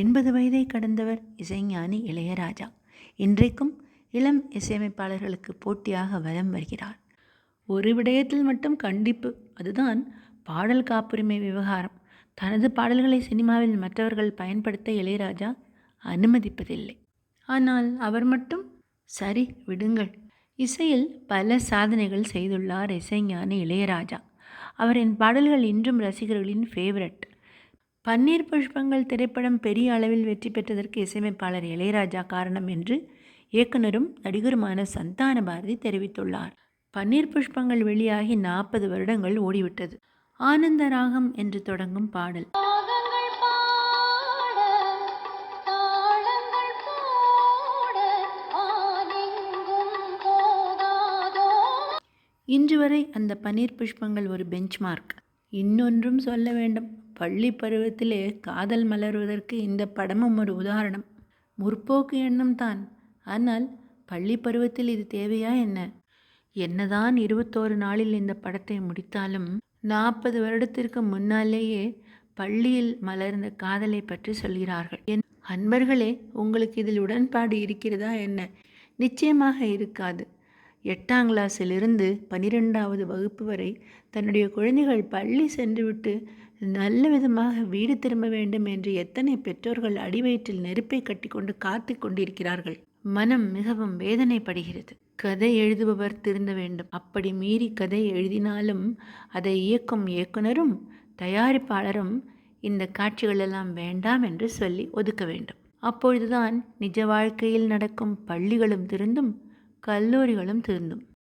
எண்பது வயதை கடந்தவர் இசைஞானி இளையராஜா. இன்றைக்கும் இளம் இசையமைப்பாளர்களுக்கு போட்டியாக வலம் வருகிறார். ஒரு விடயத்தில் மட்டும் கண்டிப்பு அதுதான் பாடல் காப்புரிமை விவகாரம். தனது பாடல்களை சினிமாவில் மற்றவர்கள் பயன்படுத்த இளையராஜா அனுமதிப்பதில்லை. ஆனால் அவர் மட்டும் சரி விடுங்கள். இசையில் பல சாதனைகள் செய்துள்ளார் இசைஞானி இளையராஜா. அவரின் பாடல்கள் இன்றும் ரசிகர்களின் ஃபேவரட் பன்னீர் புஷ்பங்கள் திரைப்படம் பெரிய அளவில் வெற்றி பெற்றதற்கு இசையமைப்பாளர் இளையராஜா காரணம் என்று இயக்குனரும் நடிகருமான சந்தான பாரதி தெரிவித்துள்ளார். பன்னீர் புஷ்பங்கள் வெளியாகி நாற்பது வருடங்கள் ஓடிவிட்டது. ஆனந்த ராகம் என்று தொடங்கும் பாடல். இன்று வரை அந்த பன்னீர் புஷ்பங்கள் ஒரு பெஞ்ச்மார்க். இன்னொன்றும் சொல்ல வேண்டும். பள்ளி பருவத்திலே காதல் மலர்வதற்கு இந்த படமும் ஒரு உதாரணம். முற்போக்கு எண்ணம் தான். ஆனால் பள்ளி பருவத்தில் இது தேவையா என்ன? என்னதான் இருபத்தோரு நாளில் இந்த படத்தை முடித்தாலும் நாற்பது வருடத்திற்கு முன்னாலேயே பள்ளியில் மலர்ந்த காதலை பற்றி சொல்கிறார்கள். என் அன்பர்களே உங்களுக்கு இதில் உடன்பாடு இருக்கிறதா என்ன? நிச்சயமாக இருக்காது. எட்டாம் கிளாஸிலிருந்து பனிரெண்டாவது வகுப்பு வரை தன்னுடைய குழந்தைகள் பள்ளி சென்றுவிட்டு நல்ல விதமாக வீடு திரும்ப வேண்டும் என்று எத்தனை பெற்றோர்கள் அடிவயிற்றில் நெருப்பை கட்டிக்கொண்டு காத்து கொண்டிருக்கிறார்கள். மனம் மிகவும் வேதனைப்படுகிறது. கதை எழுதுபவர் திருந்த வேண்டும். அப்படி மீறி கதை எழுதினாலும் அதை இயக்கும் இயக்குனரும் தயாரிப்பாளரும் இந்த காட்சிகளெல்லாம் வேண்டாம் என்று சொல்லி ஒதுக்க வேண்டும். அப்பொழுதுதான் நிஜ வாழ்க்கையில் நடக்கும் பள்ளிகளும் திருந்தும் கல்லூரிகளும் திருந்தும்